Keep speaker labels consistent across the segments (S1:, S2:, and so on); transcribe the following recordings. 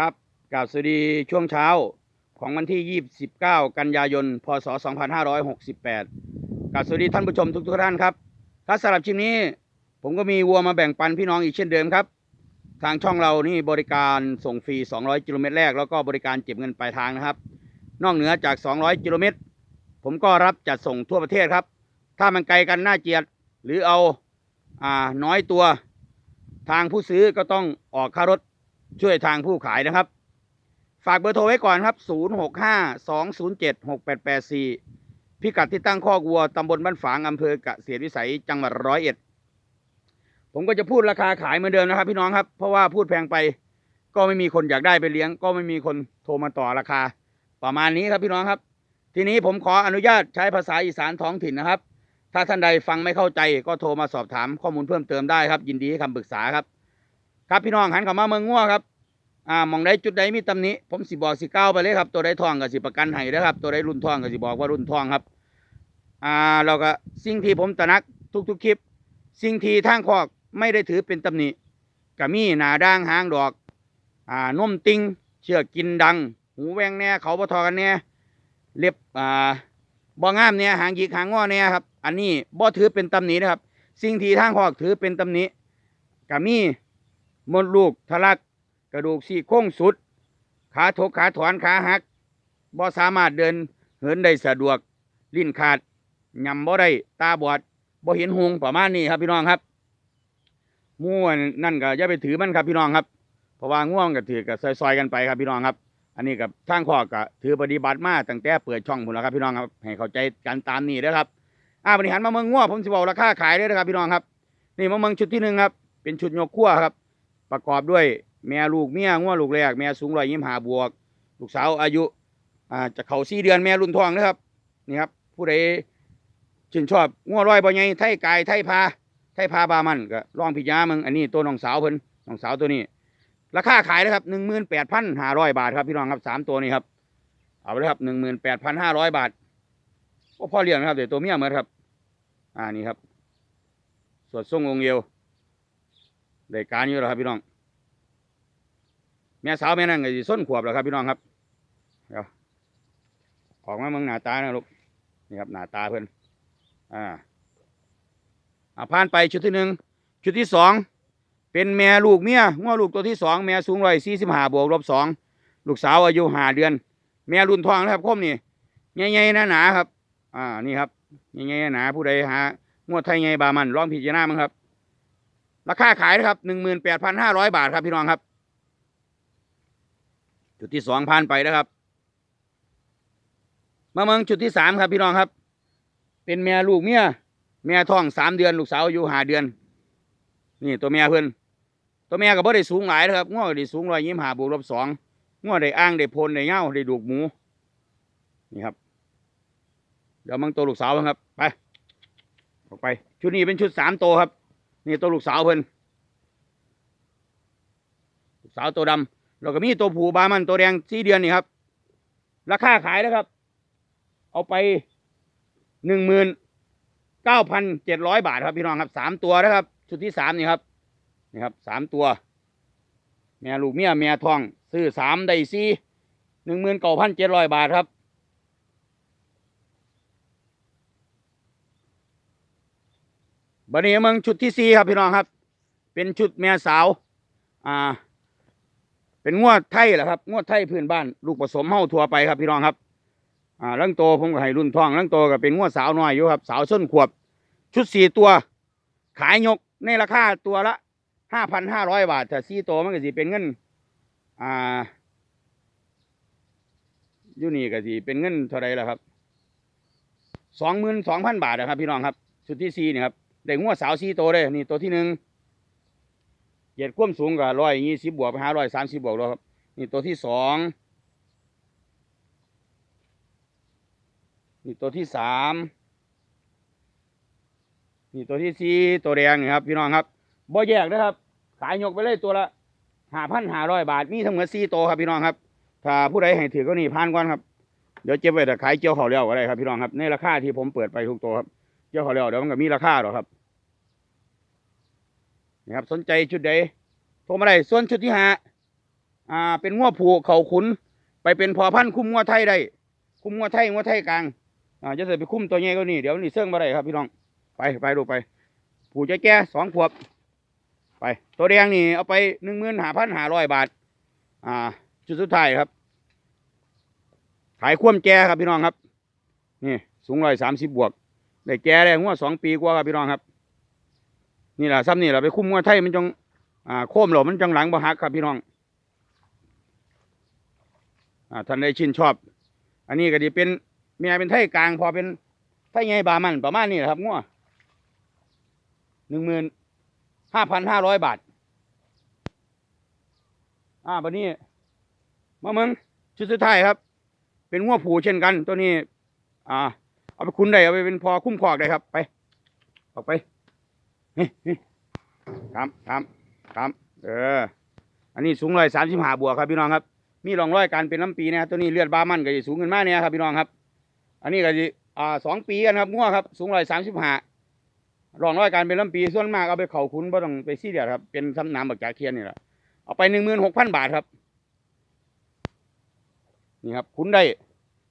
S1: ครับกาบสวัสดีช่วงเช้าของวันที่ 29 กันยายน พศ 2568กราบสวัสดีท่านผู้ชมทุกทุกๆท่านครับครับสำหรับคลิปนี้ ผมก็มีวัวมาแบ่งปันพี่น้องอีกเช่นเดิมครับ ทางช่องเรานี่บริการส่งฟรี 200 กิโลเมตรแรก แล้วก็บริการเก็บเงินปลายทางนะครับ นอกเหนือจาก 200 กิโลเมตร ผมก็รับจัดส่งทั่วประเทศครับ ถ้ามันไกลกันน่าเจียด หรือเอาอ่าน้อยตัว ทางผู้ซื้อก็ต้องออกค่ารถ ช่วยทางผู้ขายนะครับ ฝากเบอร์โทรไว้ก่อนครับ 0652076884 พิกัดที่ตั้งข้อกวัวตำบลบ้านฝางอำเภอกเกษตรวิสัยจังหวัดร้อยเอ็ด ผมก็จะพูดราคาขายเหมือนเดิมนะครับ พี่น้องครับ เพราะว่าพูดแพงไป ก็ไม่มีคนอยากได้ไปเลี้ยง ก็ไม่มีคนโทรมาต่อราคา ประมาณนี้ครับพี่น้องครับ ทีนี้ผมขออนุญาตใช้ภาษาอีสานท้องถิ่นนะครับ ถ้าท่านใดฟังไม่เข้าใจ ก็โทรมาสอบถามข้อมูลเพิ่มเติมได้ครับ ยินดีให้คำปรึกษาครับ ครับพี่น้องหันเข้ามาเมืองง่วครับอ่ามองใดจุดใดมีตำหนิผมสิบอกสิก้าวไปเลยครับตัวใดทองก็สิประกันให้นะครับตัวใดรุ่นทองก็สิบอกว่ารุ่นทองครับอ่าเราก็สิ่งที่ผมตระนักทุกๆคลิป สิ่งที่ทางคอกไม่ได้ถือเป็นตำหนิก็มีหนาด่างหางดอกอ่านมติงเชือกกินดัง หูแหวงแน่เขาบ่ทอกันแน่เล็บอ่าบ่งามเนี่ยหางหยิกหางงอเนี่ยครับ อันนี้บ่ถือเป็นตำหนินะครับ สิ่งที่ทางคอกถือเป็นตำหนิก็มี มดลูกทะลัก กระดูกซี่โครงสุด ขาถกขาถอนขาหักบ่สามารถเดินเหินได้สะดวก ลิ้นขาดยำบ่ได้ตาบอดบ่เห็นหงประมาณนี้ครับพี่น้องครับม่วนนั่นก็อย่าไปถือมันครับพี่น้องครับ เพราะว่าง่วงก็ถือก็ซอยๆกันไปครับพี่น้องครับ อันนี้กับทางข้อก็ถือปฏิบัติมาตั้งแต่เปิดช่องผมแล้วครับพี่น้องครับให้เข้าใจกันตามนี้นะครับอ่าบริหารมาเมืองง่วงผมสิบอกราคาขายเลยนะครับพี่น้องครับ นี่มาเมืองชุดที่หนึ่งครับเป็นชุดยกขั้วครับ ประกอบด้วยแม่ลูกเมียงัวลูกแรกแม่สูงร้อยยี่สิบห้าบวก ลูกสาวอายุอ่าจะเข้าสี่เดือนแม่รุ่นทองนะครับนี่ครับผู้ใดชื่นชอบงัวร้อยบ่ใหญ่ไทยกายไทยพาไทยพาบามันก็ลองพิจารณามึงอันนี้ตัวน้องสาวเพิ่นน้องสาวตัวนี้ ราคาขายนะครับหนึ่งหมื่นแปดพันห้าร้อยบาทครับพี่น้องครับสามตัวนี้ครับเอาไปเลยครับหนึ่งหมื่นแปดพันห้าร้อยบาทก็พ่อเลี้ยงนะครับเดี๋ยวตัวเมียเหมือนครับ อ่านี่ครับสวดทรงองเอวได้การอยู่แล้วครับพี่น้อง แม่สาวแม่นั่นก็สิส้นขวบแล้วครับพี่น้องครับเดี๋ยวออกมาเมืองหน้าตานะลูกนี่ครับหน้าตาเพิ่อนอ่าอ่าผ่านไปชุดที่หนึ่งชุดที่สองเป็นแม่ลูกเมียง้อลูกตัวที่สองแม่สูงร้อยสี่สิบห้าบวกลบสองลูกสาวอายุห้าเดือน แม่รุ่นทองนะครับคมนี่ใหญ่ๆหนาๆครับ อ่านี่ครับใหญ่ๆหนาผู้ใดหางวดไทยใหญ่บามันลองพิจารณามั้งครับราคาขายนะครับหนึ่งหมื่นแปดพันห้าร้อยบาทครับพี่น้องครับ จุดที่สองผ่านไปนะครับ มาเมืองจุดที่สามครับพี่น้องครับ เป็นแม่ลูกเมียแม่ท้องสามเดือนลูกสาวอายุห้าเดือน นี่ตัวแม่เพื่อนตัวแม่ก็บ่ได้สูงหลายนะครับง้อได้สูงร้อยยี่สิบห้าบวกลบสองง้อได้อ้างได้โพนได้เง่าได้ดูกหมูนี่ครับ เดี๋ยวมังตัวลูกสาวครับ ไปออกไป ชุดนี้เป็นชุดสามตัวครับ นี่ตัวลูกสาวเพิ่นลูกสาวตัวดำ แล้วก็มีตัวผูบามันตัวแดงสี่เดือนนี่ครับ ราคาขายนะครับ เอาไปหนึ่งหมื่นเก้าพันเจ็ดร้อยบาทครับพี่น้องครับสามตัวนะครับชุดที่สามนี่ครับนี่ครับสามตัวแม่ลูกเมียแม่ทอง ซื้อสามได้สี่หนึ่งหมื่นเก้าพันเจ็ดร้อยบาทครับบันนี้เมืองชุดที่สี่ครับพี่น้องครับ เป็นชุดแม่สาว อ่า เป็นงวดไทยแหละครับงวดไทยพื้นบ้านลูกผสมเฮาทั่วไปครับพี่น้องครับอ่าลังโตผมก็ให้รุ่นทองลังโตก็เป็นงวดสาวน้อยอยู่ครับ สาวส้นขวบ ชุดสี่ตัว ขายยกในราคาตัวละห้าพันห้าร้อยบาทแต่สี่ตัวมันก็สิเป็นเงินอ่าอยู่นี่ก็สิเป็นเงินเท่าไรล่ะครับสองหมื่นสองพันบาทนะครับพี่น้องครับ ชุดที่สี่นี่ครับได้งวดสาวสี่ตัวเลยนี่ตัวที่หนึ่ง เหยียดความสูงกับร้อยยี่สิบบวกไปหาร้อยสามสิบบวกแล้วครับ นี่ตัวที่สองนี่ตัวที่สามนี่ตัวที่สี่ตัวแดงนี่ครับพี่น้องครับบ่แยกนะครับ ขายยกไปเลยตัวละห้าพันห้าร้อยบาทมีทั้งหมดสี่ตัวครับพี่น้องครับ ถ้าผู้ใดให้ถือก็นี่พันก่อนครับเดี๋ยวเจ็บไว้แต่ขายเจียวเขาเลี้ยวก็ได้ครับพี่น้องครับในราคาที่ผมเปิดไปทุกตัวครับเจียวเขาเลี้ยวเดี๋ยวมันก็มีราคาหรอครับ นี่ครับสนใจชุดใดโทรมาได้ส่วนชุดที่ห้าอ่าเป็นงัวผูเขาขุน ไปเป็นพอพันคุ้มงัวไทยได้ คุ้มงัวไทยงัวไทยกลางอ่าจะเสร็จไปคุ้มตัวใหญ่ก็นี่เดี๋ยวนี่เสื่องมาได้ครับพี่น้องไปไปดูไปผูจะแก่สองขวบ ไปตัวแดงนี่เอาไปหนึ่งหมื่นหาพันหาร้อยบาท อ่า จุดสุดท้ายครับ ขายคว่ำแก่ครับพี่น้องครับ นี่สูงร้อยสามสิบบวกได้แก่ได้งัวสองปีกว่าครับพี่น้องครับ นี่แหละซ้ำนี่แหละไปคุ้มงัวไทยมันจังอ่าโค้มหลมันจังหลังบ่หักครับพี่น้องอ่าท่านได้ชื่นชอบ อันนี้ก็ดีเป็นเมียเป็นไทยกลาง พอเป็นไทยไงบามันประมาณนี้แหละครับงัวหนึ่งหมื่นห้าพันห้าร้อยบาทอ่าบัดนี้มาเมืองชุดสุดท้ายครับ เป็นงัวผูเช่นกัน ตัวนี้ อ่า เอาไปคุ้นได้เอาไปเป็นพอคุ้มครอกได้ครับ ไป ออกไป นี่นี่ครับครับครับเออ อันนี้สูงร้อยสามสิบห้าบวกครับพี่น้องครับ มีร่องร้อยการเป็นน้ำปีนะครับตัวนี้เลือดบามันก็จะสูงขึ้นมากเนี่ยครับพี่น้องครับ อันนี้ก็จะอ่าสองปีกันครับงัวครับ สูงร้อยสามสิบห้าร่องร้อยการเป็นลำปีส่วนมากเอาไปเข่าคุ้นบ่ต้องไปซี่เดียดครับ เป็นซ้ำน้ำบักจากเคียนนี่แหละเอาไปหนึ่งหมื่นหกพันบาทครับนี่ครับ คุ้นได้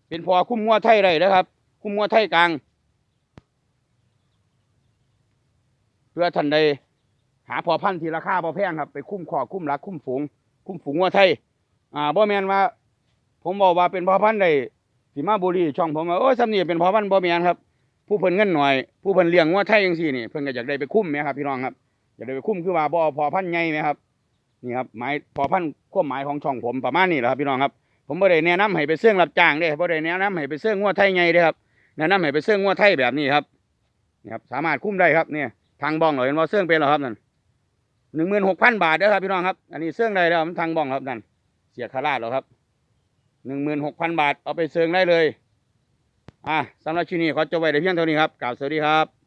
S1: เป็นพอคุ้มงัวไทยได้นะครับ คุ้มงัวไทยกลาง เพื่อท่านใดหาพอพันธุ์ที่ราคาพอแพงครับไปคุ้มคอคุ้มรักคุ้มฝูง คุ้มฝูงงัวไทย อ่าบ่แมนว่า ผมบอกว่าเป็นพอพันธุ์ได้สิมาบุรีช่องผมว่าโอ้สำนียเป็นพอพันธุ์บ่แมนครับ ผู้เพิ่นเงินหน่อย ผู้เพิ่นเลี้ยงงัวไทยจังซี่นี่ เพิ่นก็อยากได้ไปคุ้มไหมครับพี่น้องครับอยากได้ไปคุ้มคือว่าบ่เอพอพันธุ์ใหญ่ไหมครับนี่ครับหมายพอพันธุ์ความหมายของช่องผมประมาณนี้แหละครับพี่น้องครับ ผมบ่ได้แนะนำให้ไปเสื่องรับจ้างเด้บ่ได้แนะนำให้ไปเสื่องงัวไทยใหญ่เด้ครับแนะนำให้ไปเสื่องงัวไทยแบบนี้ครับนี่ครับ สามารถคุ้มได้ครับเนี่ย ทางบ้องเหรอเห็นว่าเสื่องเป็นเหรอครับนั่นหนึ่งหมื่นหกพันบาทเด้อครับพี่น้องครับ อันนี้เสื่องได้แล้วมันทางบ้องครับนั่นเสียคาราดแล้วครับหนึ่งหมื่นหกพันบาทเอาไปเสื่องได้เลย อะสำหรับชิ้นนี้ขอจบไว้แต่เพียงเท่านี้ครับกล่าวสวัสดีครับ